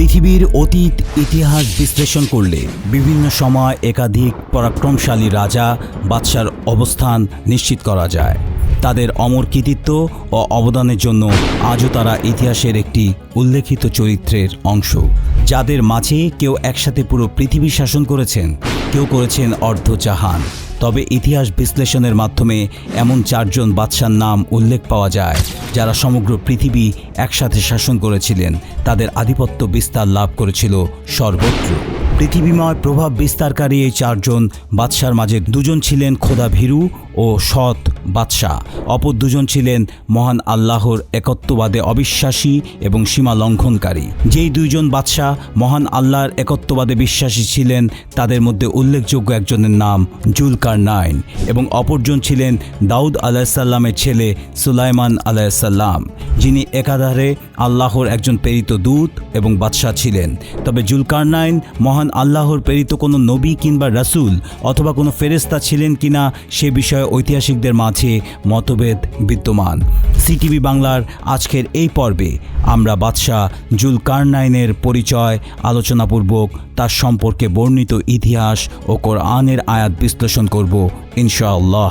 পৃথিবীর অতীত ইতিহাস বিশ্লেষণ করলে বিভিন্ন সময় একাধিক পরাক্রমশালী রাজা বাদশার অবস্থান নিশ্চিত করা যায়। তাদের অমর কৃতিত্ব ও অবদানের জন্য আজও তারা ইতিহাসের একটি উল্লেখিত চরিত্রের অংশ। যাদের মাঝে কেউ একসাথে পুরো পৃথিবী শাসন করেছেন, কেউ করেছেন অর্ধজাহান তবে ইতিহাস বিশ্লেষণের মাধ্যমে এমন চারজন বাদশার নাম উল্লেখ পাওয়া যায়, যারা সমগ্র পৃথিবী একসাথে শাসন করেছিলেন। তাদের আধিপত্য বিস্তার লাভ করেছিল সর্বত্র। পৃথিবীময় প্রভাব বিস্তারকারী এই চারজন বাদশার মাঝে দুজন ছিলেন খোদা ভীরু ও সৎ বাদশাহ। অপর দুজন ছিলেন মহান আল্লাহর একত্ববাদে অবিশ্বাসী এবং সীমা লঙ্ঘনকারী। যেই দুইজন বাদশাহ মহান আল্লাহর একত্ববাদে বিশ্বাসী ছিলেন, তাদের মধ্যে উল্লেখযোগ্য একজনের নাম জুলকার নাইন এবং অপরজন ছিলেন দাউদ আলাহিসাল্লামের ছেলে সুলাইমান আলাহিসাল্লাম যিনি একাধারে আল্লাহর একজন প্রেরিত দূত এবং বাদশাহ ছিলেন। তবে জুলকার নাইন মহান আল্লাহর প্রেরিত কোনো নবী কিংবা রাসূল অথবা কোনো ফেরেস্তা ছিলেন কিনা সে বিষয়ে ঐতিহাসিকদের মাঝে মতভেদ বিদ্যমান। সিটিভি বাংলার আজকের এই পর্বে আমরা বাদশাহ জুলকারনাইনের পরিচয়, আলোচনাপূর্বক তার সম্পর্কে বর্ণিত ইতিহাস ও কোরআনের আয়াত বিশ্লেষণ করব, ইনশাআল্লাহ।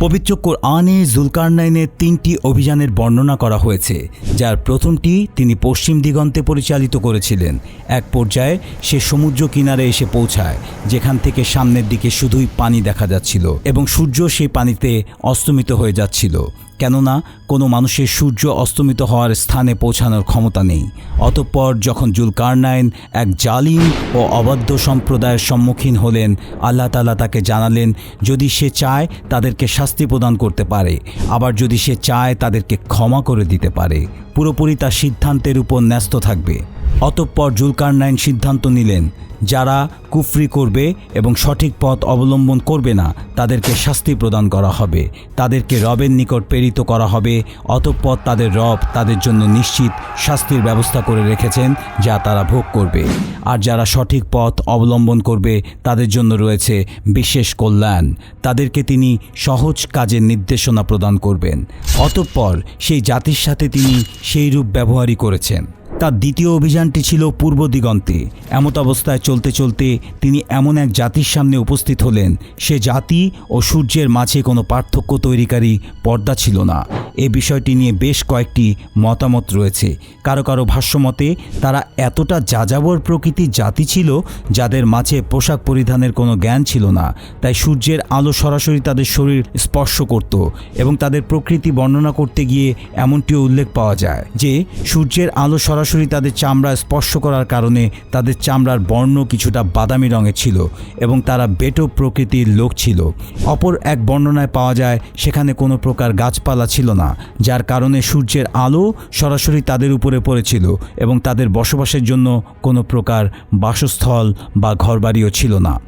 পবিত্র কোরআনে জুলকারনাইনের তিনটি অভিযানের বর্ণনা করা হয়েছে, যার প্রথমটি তিনি পশ্চিম দিগন্তে পরিচালিত করেছিলেন। এক পর্যায়ে সে সমুদ্র কিনারে এসে পৌঁছায়, যেখান থেকে সামনের দিকে শুধুই পানি দেখা যাচ্ছিল এবং সূর্য সেই পানিতে অস্তমিত হয়ে যাচ্ছিল। কেননা কোনো মানুষের সূর্য অস্তমিত হওয়ার স্থানে পৌঁছানোর ক্ষমতা নেই। অতঃপর যখন জুলকারনাইন এক জালিম ও অবাধ্য সম্প্রদায়ের সম্মুখীন হলেন, আল্লাহ তালা তাকে জানালেন, যদি সে চায়, তাদেরকে শাস্তি প্রদান করতে পারে। আবার যদি সে চায়, তাদেরকে ক্ষমা করে দিতে পারে। পুরোপুরি তার সিদ্ধান্তের উপর ন্যস্ত থাকবে। অতঃপর জুলকারনাইন সিদ্ধান্ত নিলেন, যারা কুফরি করবে এবং সঠিক পথ অবলম্বন করবে না, তাদেরকে শাস্তি প্রদান করা হবে। তাদেরকে রবের নিকট প্রেরিত করা হবে, অতঃপর তাদের রব তাদের জন্য নিশ্চিত শাস্তির ব্যবস্থা করে রেখেছেন, যা তারা ভোগ করবে। আর যারা সঠিক পথ অবলম্বন করবে, তাদের জন্য রয়েছে বিশেষ কল্যাণ। তাদেরকে তিনি সহজ কাজের নির্দেশনা প্রদান করবেন। অতঃপর সেই জাতির সাথে তিনি সেই রূপ ব্যবহারই করেছেন। তার দ্বিতীয় অভিযানটি ছিল পূর্ব দিগন্তে। এমত অবস্থায় চলতে চলতে তিনি এমন এক জাতির সামনে উপস্থিত হলেন। সে জাতি ও সূর্যের মাঝে কোনো পার্থক্য তৈরিকারী পর্দা ছিল না। এ বিষয়টি নিয়ে বেশ কয়েকটি মতামত রয়েছে। কারও কারও ভাষ্যমতে তারা এতটা যাযাবর প্রকৃতির জাতি ছিল যাদের মাঝে পোশাক পরিধানের কোনো জ্ঞান ছিল না। তাই সূর্যের আলো সরাসরি তাদের শরীর স্পর্শ করত এবং তাদের প্রকৃতি বর্ণনা করতে গিয়ে এমনটিও উল্লেখ পাওয়া যায় যে, সূর্যের আলো সরাসরি তাদের চামড়া স্পর্শ করার কারণে তাদের চামড়ার বর্ণ কিছুটা বাদামি রঙের ছিল এবং তারা বেটো প্রকৃতির লোক ছিল। অপর এক বর্ণনায় পাওয়া যায়, সেখানে কোনো প্রকার গাছপালা ছিল না, যার কারণে সূর্যের আলো সরাসরি তাদের উপরে পড়েছিল এবং তাদের বসবাসের জন্য কোনো প্রকার বাসস্থল বা ঘরবাড়িও ছিল না।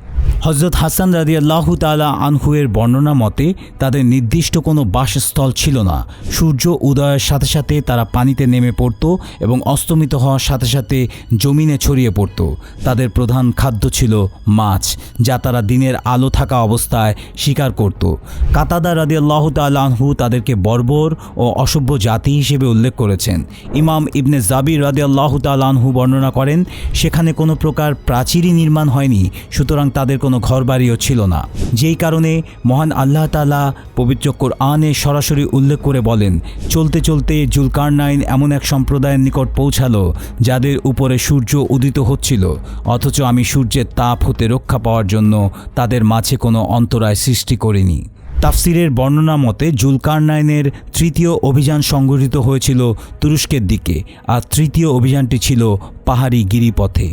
হজরত হাসান রাদি আল্লাহ তালা আনহুয়ের বর্ণনা মতে, তাদের নির্দিষ্ট কোনো বাসস্থল ছিল না। সূর্য উদয়ের সাথে সাথে তারা পানিতে নেমে পড়ত এবং অস্তমিত হওয়ার সাথে সাথে জমিনে ছড়িয়ে পড়ত। তাদের প্রধান খাদ্য ছিল মাছ, যা তারা দিনের আলো থাকা অবস্থায় শিকার করত। কাতাদা রাদি আল্লাহ আনহু তাদেরকে বর্বর ও অসভ্য জাতি হিসেবে উল্লেখ করেছেন। ইমাম ইবনে জাবির রাদি আল্লাহ তালানহু বর্ণনা করেন, সেখানে কোনো প্রকার প্রাচীরই নির্মাণ হয়নি, সুতরাং তাদের কোনো ঘরবাড়িও ছিল না। যেই কারণে মহান আল্লাহ তালা পবিত্র কোরআনে সরাসরি উল্লেখ করে বলেন, চলতে চলতে জুলকারনাইন এমন এক সম্প্রদায়ের নিকট পৌঁছালো, যাদের উপরে সূর্য উদিত হচ্ছিল, অথচ আমি সূর্যের তাপ হতে রক্ষা পাওয়ার জন্য তাদের মাঝে কোনো অন্তরায় সৃষ্টি করিনি। তাফসিরের বর্ণনা মতে, জুলকারনাইনের তৃতীয় অভিযান সংগঠিত হয়েছিল তুরস্কের দিকে, আর তৃতীয় অভিযানটি ছিল পাহাড়ি গিরিপথে।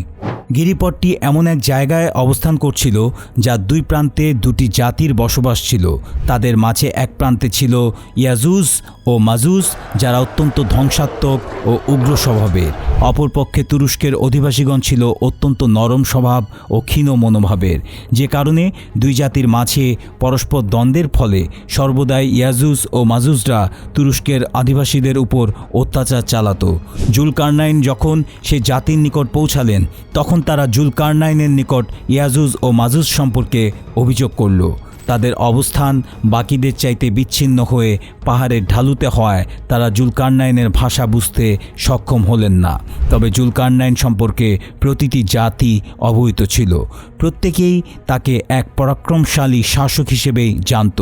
গিরিপথটি এমন এক জায়গায় অবস্থান করছিল যার দুই প্রান্তে দুটি জাতির বসবাস ছিল। তাদের মাঝে এক প্রান্তে ছিল ইয়াজুজ ও মাজুজ, যারা অত্যন্ত ধ্বংসাত্মক ও উগ্র স্বভাবের। অপরপক্ষে তুরস্কের অধিবাসীগণ ছিল অত্যন্ত নরম স্বভাব ও ক্ষীণ মনোভাবের। যে কারণে দুই জাতির মাঝে পরস্পর দ্বন্দ্বের ফলে সর্বদাই ইয়াজুজ ও মাজুজরা তুরস্কের আদিবাসীদের উপর অত্যাচার চালাতো। জুলকারনাইন যখন সে জাতির নিকট পৌঁছালেন, তখন তারা জুলকারনাইনের নিকট ইয়াজুজ ও মাজুজ সম্পর্কে অভিযোগ করল। তাদের অবস্থান বাকিদের চাইতে বিচ্ছিন্ন হয়ে পাহাড়ের ঢালুতে হয় তারা জুলকারনাইনের ভাষা বুঝতে সক্ষম হলেন না। তবে জুলকারনাইন সম্পর্কে প্রতিটি জাতি অবহিত ছিল। প্রত্যেকেই তাকে এক পরাক্রমশালী শাসক হিসেবেই জানত।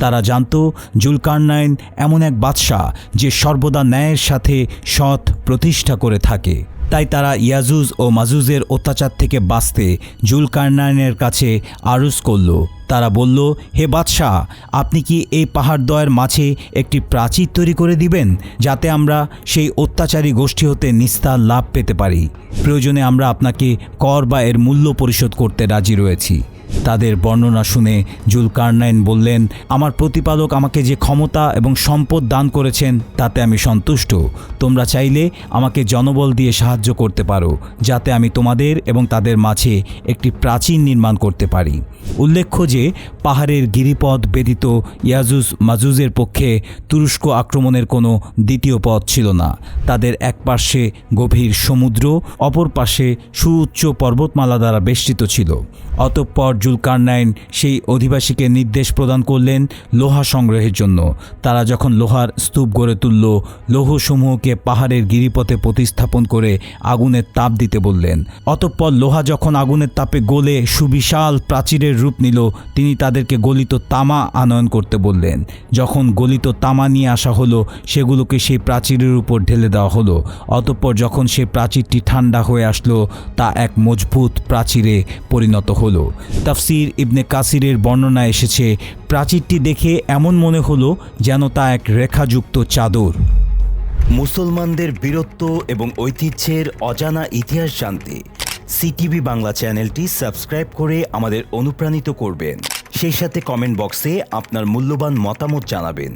তারা জানত, জুলকারনাইন এমন এক বাদশাহ যে সর্বদা ন্যায়ের সাথে সৎ প্রতিষ্ঠা করে থাকে। তাই তারা ইয়াজুজ ও মাজুজের অত্যাচার থেকে বাঁচতে জুলকারনাইনের কাছে আরুস করল। তারা বলল, হে বাদশাহ, আপনি কি এই পাহাড়দ্বয়ের মাঝে একটি প্রাচীর তৈরি করে দিবেন, যাতে আমরা সেই অত্যাচারী গোষ্ঠী হতে নিস্তার লাভ পেতে পারি? প্রয়োজনে আমরা আপনাকে কর বা এর মূল্য পরিশোধ করতে রাজি রয়েছি। তাদের বর্ণনা শুনে জুলকারনাইন বললেন, আমার প্রতিপালক আমাকে যে ক্ষমতা এবং সম্পদ দান করেছেন, তাতে আমি সন্তুষ্ট। তোমরা চাইলে আমাকে জনবল দিয়ে সাহায্য করতে পারো, যাতে আমি তোমাদের এবং তাদের মাঝে একটি প্রাচীন নির্মাণ করতে পারি। উল্লেখ্য যে, পাহাড়ের গিরিপথ ব্যতীত ইয়াজুজ মাজুজের পক্ষে তুরস্ক আক্রমণের কোনো দ্বিতীয় পথ ছিল না। তাদের এক পার্শ্বে গভীর সমুদ্র, অপর পাশে সুউচ্চ পর্বতমালা দ্বারা বেষ্টিত ছিল। অতঃপর জুলকারনাইন সেই অধিবাসীকে নির্দেশ প্রদান করলেন লোহা সংগ্রহের জন্য। তারা যখন লোহার স্তূপ গড়ে তুলল, লৌহসমূহকে পাহাড়ের গিরিপথে প্রতিস্থাপন করে আগুনের তাপ দিতে বললেন। অতঃপর লোহা যখন আগুনের তাপে গলে সুবিশাল প্রাচীরের রূপ নিল, তিনি তাদেরকে গলিত তামা আনয়ন করতে বললেন। যখন গলিত তামা নিয়ে আসা হলো, সেগুলোকে সেই প্রাচীরের উপর ঢেলে দেওয়া হলো। অতঃপর যখন সেই প্রাচীরটি ঠান্ডা হয়ে আসলো, তা এক মজবুত প্রাচীরে পরিণত হলো। তাফসির ইবনে কাসিরের বর্ণনা এসেছে, প্রাচীরটি দেখে এমন মনে হলো যেন তা এক রেখাযুক্ত চাদর। মুসলমানদের বীরত্ব এবং ঐতিহ্যের অজানা ইতিহাস জানতে সিটিভি বাংলা চ্যানেলটি সাবস্ক্রাইব করে আমাদের অনুপ্রাণিত করবেন। সেই সাথে কমেন্ট বক্সে আপনার মূল্যবান মতামত জানাবেন।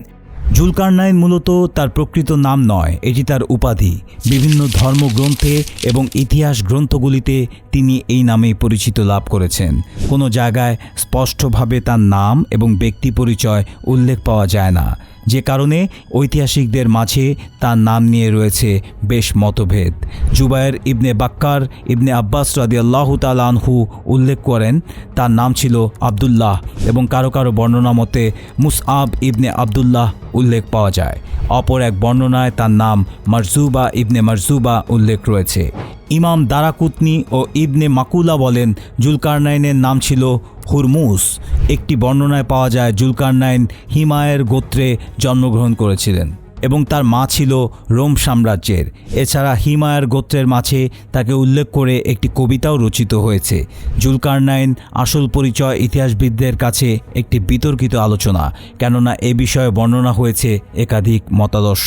জুলকারনাইন মূলত তার প্রকৃত নাম নয়, এটি তার উপাধি। বিভিন্ন ধর্মগ্রন্থে এবং ইতিহাস গ্রন্থগুলিতে তিনি এই নামে পরিচিত লাভ করেছেন। কোনো জায়গায় স্পষ্টভাবে তার নাম এবং ব্যক্তি পরিচয় উল্লেখ পাওয়া যায় না। যে কারণে ঐতিহাসিকদের মাঝে তার নাম নিয়ে রয়েছে বেশ মতভেদ। জুবায়ের ইবনে বাক্কার ইবনে আব্বাস রাদিয়াল্লাহ তালানহু উল্লেখ করেন, তার নাম ছিল আবদুল্লাহ এবং কারও কারও বর্ণনা মতে মুসআব ইবনে আবদুল্লাহ উল্লেখ পাওয়া যায়। অপর এক বর্ণনায় তার নাম মারজুবা ইবনে মারজুবা উল্লেখ রয়েছে। ইমাম দারাকুতনি ও ইবনে মাকুলা বলেন, জুলকারনাইনের নাম ছিল হুরমুস একটি বর্ণনায় পাওয়া যায়, জুলকারনাইন হিমায়ের গোত্রে জন্মগ্রহণ করেছিলেন। এবং তার মা ছিল রোম সাম্রাজ্যের। এছাড়া হিমায়ার গোত্রের মাঝে তাকে উল্লেখ করে একটি কবিতাও রচিত হয়েছে। জুলকারনাইন আসল পরিচয় ইতিহাসবিদদের কাছে একটি বিতর্কিত আলোচনা, কেননা এ বিষয়ে বর্ণনা হয়েছে একাধিক মতাদর্শ।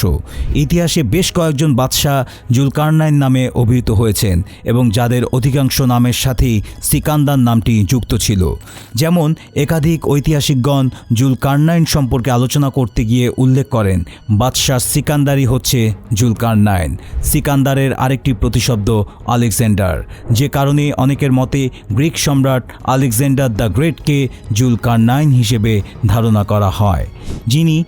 ইতিহাসে বেশ কয়েকজন বাদশাহ জুলকারনাইন নামে অভিহিত হয়েছেন এবং যাদের অধিকাংশ নামের সাথেই সিকান্দার নামটি যুক্ত ছিল। যেমন একাধিক ঐতিহাসিকগণ জুলকারনাইন সম্পর্কে আলোচনা করতে গিয়ে উল্লেখ করেন, বাদশাহ সিকান্দারি হচ্ছে জুলকারনাইন সিকান্দারের আরেকটি প্রতিশব্দ, আলেকজান্ডার। যে কারণে অনেকের মতে গ্রিক সম্রাট আলেকজান্ডার দ্য গ্রেটকে জুলকারনাইন হিসেবে ধারণা করা হয়। যিনি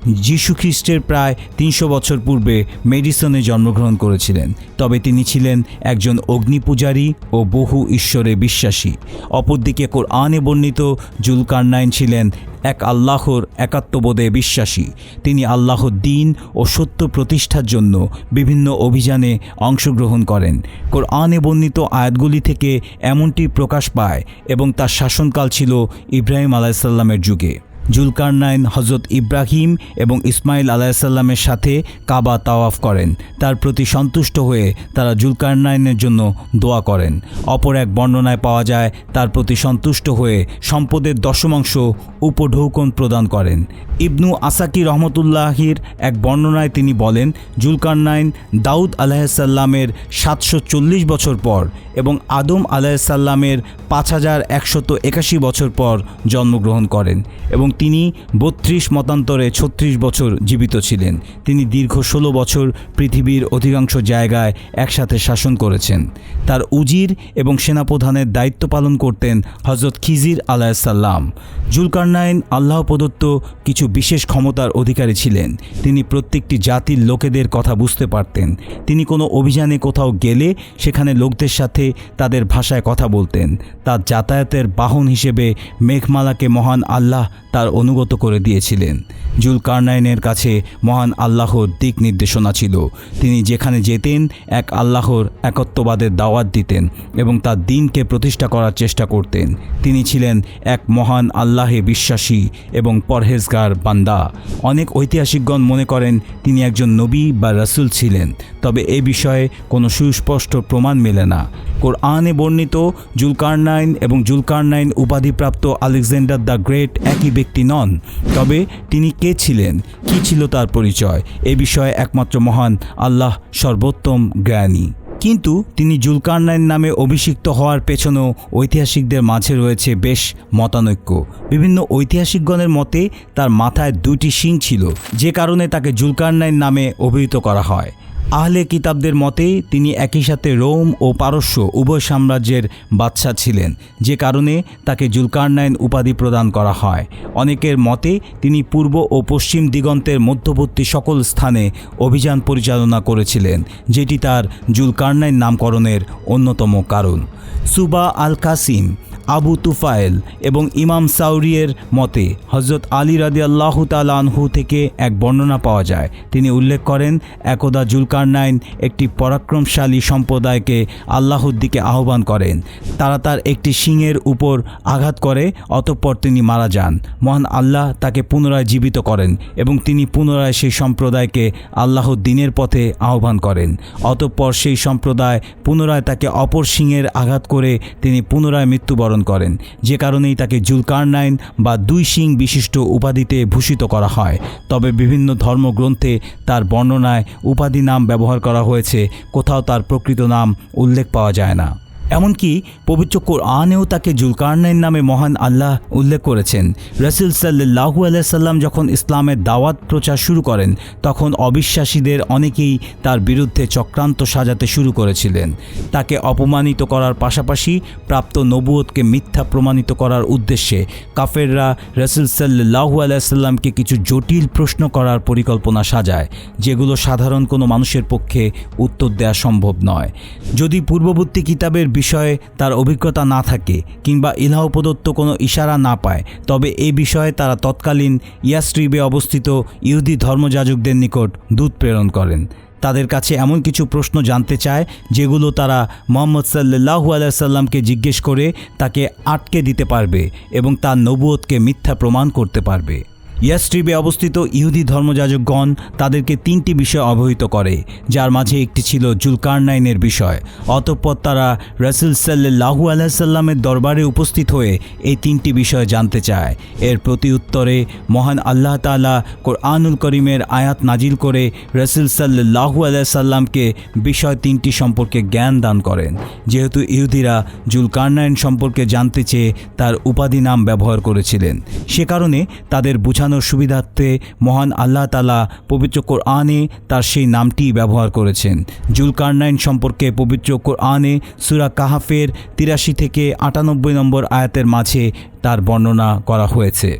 খ্রিস্টের প্রায় তিনশো বছর পূর্বে মেডিসনে জন্মগ্রহণ করেছিলেন। তবে তিনি ছিলেন একজন অগ্নিপূজারী ও বহু ঈশ্বরে বিশ্বাসী। অপরদিকে কোরআনে বর্ণিত জুলকারনাইন ছিলেন এক আল্লাহর একাত্মবোধে বিশ্বাসী। তিনি আল্লাহর দিন ও সত্য প্রতিষ্ঠার জন্য বিভিন্ন অভিযানে অংশগ্রহণ করেন। কোরআনে বর্ণিত আয়াতগুলি থেকে এমনটি প্রকাশ পায় এবং তার শাসনকাল ছিল ইব্রাহিম আলাইসাল্লামের যুগে। জুলকারনাইন হজরত ইব্রাহিম এবং ইসমাইল আলাইসাল্লামের সাথে কাবা তাওয়াফ করেন। তার প্রতি সন্তুষ্ট হয়ে তারা জুলকারনাইনের জন্য দোয়া করেন। অপর এক বর্ণনায় পাওয়া যায়, তার প্রতি সন্তুষ্ট হয়ে সম্পদের দশমাংশ উপঢৌকন প্রদান করেন। ইবনু আসাকি রহমতুল্লাহির এক বর্ণনায় তিনি বলেন, জুলকারনাইন দাউদ আলাহিসাল্লামের সাতশো চল্লিশ বছর পর এবং আদম আলাহিসাল্লামের পাঁচ হাজার একশত একাশি বছর পর জন্মগ্রহণ করেন এবং তিনি বত্রিশ মতান্তরে ছত্রিশ বছর জীবিত ছিলেন। তিনি দীর্ঘ ষোলো বছর পৃথিবীর অধিকাংশ জায়গায় একসাথে শাসন করেছেন। তার উজির এবং সেনাপ্রধানের দায়িত্ব পালন করতেন হজরত খিজির আলাহিসাল্লাম জুলকারনাইন আল্লাহ প্রদত্ত কিছু বিশেষ ক্ষমতার অধিকারী ছিলেন। তিনি প্রত্যেকটি জাতির লোকেদের কথা বুঝতে পারতেন। তিনি কোনো অভিযানে কোথাও গেলে সেখানে লোকদের সাথে তাদের ভাষায় কথা বলতেন। তার যাতায়াতের বাহন হিসেবে মেঘমালাকে মহান আল্লাহ তার অনুগত করে দিয়েছিলেন। জুলকারনাইনের কাছে মহান আল্লাহর দিক নির্দেশনা ছিল। তিনি যেখানে যেতেন, এক আল্লাহর একত্ববাদের দাওয়াত দিতেন এবং তার দিনকে প্রতিষ্ঠা করার চেষ্টা করতেন। তিনি ছিলেন এক মহান আল্লাহে বিশ্বাসী এবং পরহেজগার বান্দা। অনেক ঐতিহাসিকগণ মনে করেন, তিনি একজন নবী বা রাসূল ছিলেন। তবে এ বিষয়ে কোনো সুস্পষ্ট প্রমাণ মেলে না। কোরআনে বর্ণিত, জুলকারনাইন এবং জুলকারনাইন উপাধিপ্রাপ্ত আলেকজান্ডার দ্য গ্রেট একই ব্যক্তি নন, তবে তিনি কে ছিলেন, কি ছিল তার পরিচয়, এ বিষয়ে একমাত্র মহান আল্লাহ সর্বোত্তম জ্ঞানী। কিন্তু তিনি জুলকারনাইন নামে অভিষিক্ত হওয়ার পেছনেও ঐতিহাসিকদের মাঝে রয়েছে বেশ মতানৈক্য। বিভিন্ন ঐতিহাসিকগণের মতে তার মাথায় দুইটি শিং ছিল, যে কারণে তাকে জুলকারনাইন নামে অভিহিত করা হয়। আহলে কিতাবদের মতে, তিনি একই সাথে রোম ও পারস্য উভয় সাম্রাজ্যের বাদশা ছিলেন, যে কারণে তাকে জুলকারনাইন উপাধি প্রদান করা হয়। অনেকের মতে, তিনি পূর্ব ও পশ্চিম দিগন্তের মধ্যবর্তী সকল স্থানে অভিযান পরিচালনা করেছিলেন, যেটি তার জুলকারনাইন নামকরণের অন্যতম কারণ। সুবা আল কাসিম আবু তুফায়েল এবং ইমাম সাউরিয়ের মতে হজরত আলী রাদি আল্লাহ আনহু থেকে এক বর্ণনা পাওয়া যায়। তিনি উল্লেখ করেন, একদা জুলকারনাইন একটি পরাক্রমশালী সম্প্রদায়কে আল্লাহর দিকে আহ্বান করেন। তারা তার একটি শিংয়ের উপর আঘাত করে, অতঃপর তিনি মারা যান। মহান আল্লাহ তাকে পুনরায় জীবিত করেন এবং তিনি পুনরায় সেই সম্প্রদায়কে আল্লাহর দিনের পথে আহ্বান করেন। অতঃপর সেই সম্প্রদায় পুনরায় তাকে অপর শিংয়ের আঘাত করে তিনি পুনরায় মৃত্যুবরণ করেন। যে কারণেই তাকে জুলকারনাইন বা দুই শিং বিশিষ্ট উপাধিতে ভূষিত করা হয়। তবে বিভিন্ন ধর্মগ্রন্থে তার বর্ণনায় উপাধি নাম ব্যবহার করা হয়েছে কোথাও তার প্রকৃত নাম উল্লেখ পাওয়া যায় না। এমনকি পবিত্র কোরআনেও তাকে জুলকারনাইন নামে মহান আল্লাহ উল্লেখ করেছেন। রসুল সাল্লাহু আলাইসাল্লাম যখন ইসলামের দাওয়াত প্রচার শুরু করেন, তখন অবিশ্বাসীদের অনেকেই তার বিরুদ্ধে চক্রান্ত সাজাতে শুরু করেছিলেন। তাকে অপমানিত করার পাশাপাশি প্রাপ্ত নবুয়তকে মিথ্যা প্রমাণিত করার উদ্দেশ্যে কাফেররা রসুল সাল্লাহু আলাইসাল্লামকে কিছু জটিল প্রশ্ন করার পরিকল্পনা সাজায়, যেগুলো সাধারণ কোনো মানুষের পক্ষে উত্তর দেওয়া সম্ভব নয়। যদি পূর্ববর্তী কিতাবের বিষয়ে তার অভিজ্ঞতা না থাকে কিংবা ইলাহ প্রদত্ত কোনো ইশারা না পায়, তবে এই বিষয়ে তারা তৎকালীন ইয়াস্ট্রিবে অবস্থিত ইহুদি ধর্মযাজকদের নিকট দূত প্রেরণ করেন। তাদের কাছে এমন কিছু প্রশ্ন জানতে চায়, যেগুলো তারা মোহাম্মদ সাল্লাহু আলাইসাল্লামকে জিজ্ঞেস করে তাকে আটকে দিতে পারবে এবং তার নবুয়তকে মিথ্যা প্রমাণ করতে পারবে। ইয়াস্ট্রিবে অবস্থিত ইহুদি ধর্মযাজকগণ তাদেরকে তিনটি বিষয় অবহিত করে, যার মাঝে একটি ছিল জুলকারনাইনের বিষয়। অতঃপর তারা রসুল সাল্লাহু আলাইসাল্লামের দরবারে উপস্থিত হয়ে এই তিনটি বিষয় জানতে চায়। এর প্রতি উত্তরে মহান আল্লাহ তালা কোরআনুল করিমের আয়াত নাজিল করে রসুল সাল্লাহু আলাইসাল্লামকে বিষয় তিনটি সম্পর্কে জ্ঞান দান করেন। যেহেতু ইহুদিরা জুলকারনাইন সম্পর্কে জানতে চেয়ে তার উপাধি নাম ব্যবহার করেছিলেন, সে কারণে তাদের বোঝানোর সুবিধার্থে মহান আল্লাহ তালা পবিত্র কোরআনে তার সেই নামটি ব্যবহার করেছেন। জুলকারনাইন সম্পর্কে পবিত্র কোরআনে সুরা কাহাফের তিরাশি থেকে আটানব্বই নম্বর আয়াতের মাঝে তার বর্ণনা করা হয়েছে।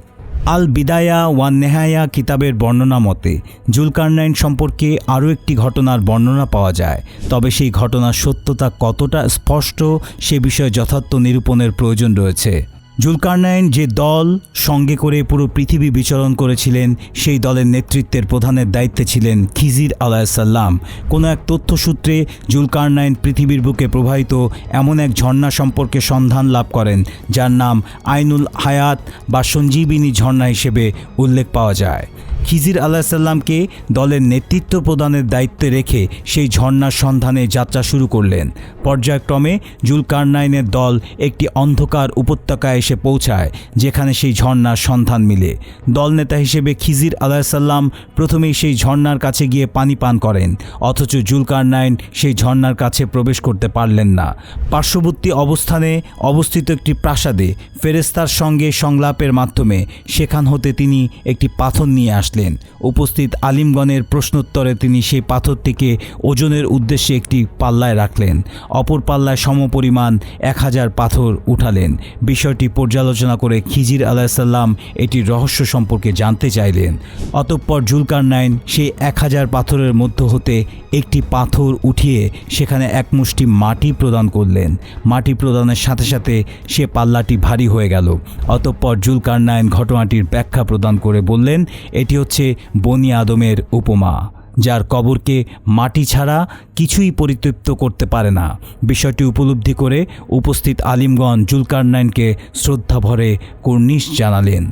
আল বিদায়া ওয়ান নেহায়া কিতাবের বর্ণনা মতে, জুলকারনাইন সম্পর্কে আরও একটি ঘটনার বর্ণনা পাওয়া যায়, তবে সেই ঘটনার সত্যতা কতটা স্পষ্ট সে বিষয়ে যথার্থ নিরূপণের প্রয়োজন রয়েছে। জুলকারনাইন যে দল সঙ্গে করে পুরো পৃথিবী বিচরণ করেছিলেন, সেই দলের নেতৃত্বের প্রধানের দায়িত্বে ছিলেন খিজির আলাহিসাল্লাম কোনো এক তথ্যসূত্রে জুলকারনাইন পৃথিবীর বুকে প্রবাহিত এমন এক ঝর্ণা সম্পর্কে সন্ধান লাভ করেন, যার নাম আইনুল হায়াত বা সঞ্জীবিনী ঝর্ণা হিসেবে উল্লেখ পাওয়া যায়। খিজির আলাহিসাল্লামকে দলের নেতৃত্ব প্রদানের দায়িত্বে রেখে সেই ঝর্ণার সন্ধানে যাত্রা শুরু করলেন। পর্যায়ক্রমে জুলকারনাইনের দল একটি অন্ধকার উপত্যকায় এসে পৌঁছায়, যেখানে সেই ঝর্ণার সন্ধান মিলে। দলনেতা হিসেবে খিজির আলাহিসাল্লাম প্রথমেই সেই ঝর্ণার কাছে গিয়ে পানি পান করেন, অথচ জুলকারনাইন সেই ঝর্ণার কাছে প্রবেশ করতে পারলেন না। পার্শ্ববর্তী অবস্থানে অবস্থিত একটি প্রাসাদে ফেরেস্তার সঙ্গে সংলাপের মাধ্যমে সেখান হতে তিনি একটি পাথর নিয়ে আসলেন আসলেন উপস্থিত আলিমগণের প্রশ্নোত্তরে তিনি সেই পাথরটিকে ওজনের উদ্দেশ্যে একটি পাল্লায় রাখলেন। অপর পাল্লায় সমপরিমাণ এক হাজার পাথর উঠালেন। বিষয়টি পর্যালোচনা করে খিজির আলাহিসাল্লাম এটির রহস্য সম্পর্কে জানতে চাইলেন। অতঃপর জুলকারনাইন সেই এক হাজার পাথরের মধ্য হতে একটি পাথর উঠিয়ে সেখানে এক মুষ্টি মাটি প্রদান করলেন। মাটি প্রদানের সাথে সাথে সে পাল্লাটি ভারী হয়ে গেল। অতঃপর জুলকারনাইন ঘটনাটির ব্যাখ্যা প্রদান করে বললেন, এটি হচ্ছে বনি আদমের উপমা, যার কবরকে মাটি ছাড়া কিছুই পরিতৃপ্ত করতে পারে না। বিষয়টি উপলব্ধি করে উপস্থিত আলিমগঞ্জ জুলকারনাইনকে শ্রদ্ধাভরে কর্নিশ জানালেন।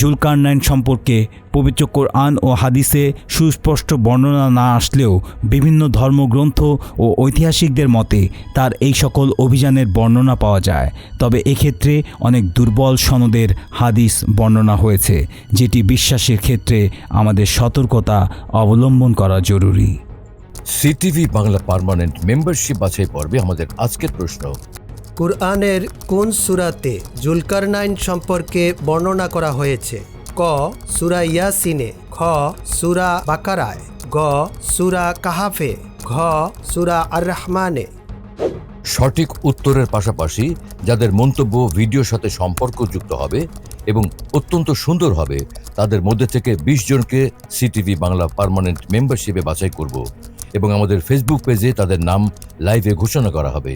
জুলকারনাইন সম্পর্কে পবিত্র কোরআন ও হাদিসে সুস্পষ্ট বর্ণনা না আসলেও বিভিন্ন ধর্মগ্রন্থ ও ঐতিহাসিকদের মতে তার এই সকল অভিযানের বর্ণনা পাওয়া যায়। তবে এক্ষেত্রে অনেক দুর্বল সনদের হাদিস বর্ণনা হয়েছে, যেটি বিশ্বাসের ক্ষেত্রে আমাদের সতর্কতা অবলম্বন করা জরুরি। সিটিভি বাংলা পার্মানেন্ট মেম্বারশিপ বাছাই পর্বে আমাদের আজকের প্রশ্ন কুরআনের কোন সুরাতে জুলকারনাইন সম্পর্কে বর্ণনা করা হয়েছে? ক, সুরা ইয়াসিনে, খ, সুরা বাকারায়, গ, সুরা কাহাফে, ঘ, সুরা আর রহমানে সঠিক উত্তরের পাশাপাশি যাদের মন্তব্য ভিডিওর সাথে সম্পর্কযুক্ত হবে এবং অত্যন্ত সুন্দর হবে, তাদের মধ্যে থেকে বিশ জনকে সিটিভি বাংলা পার্মানেন্ট মেম্বারশিপে বাছাই করব এবং আমাদের ফেসবুক পেজে তাদের নাম লাইভে ঘোষণা করা হবে।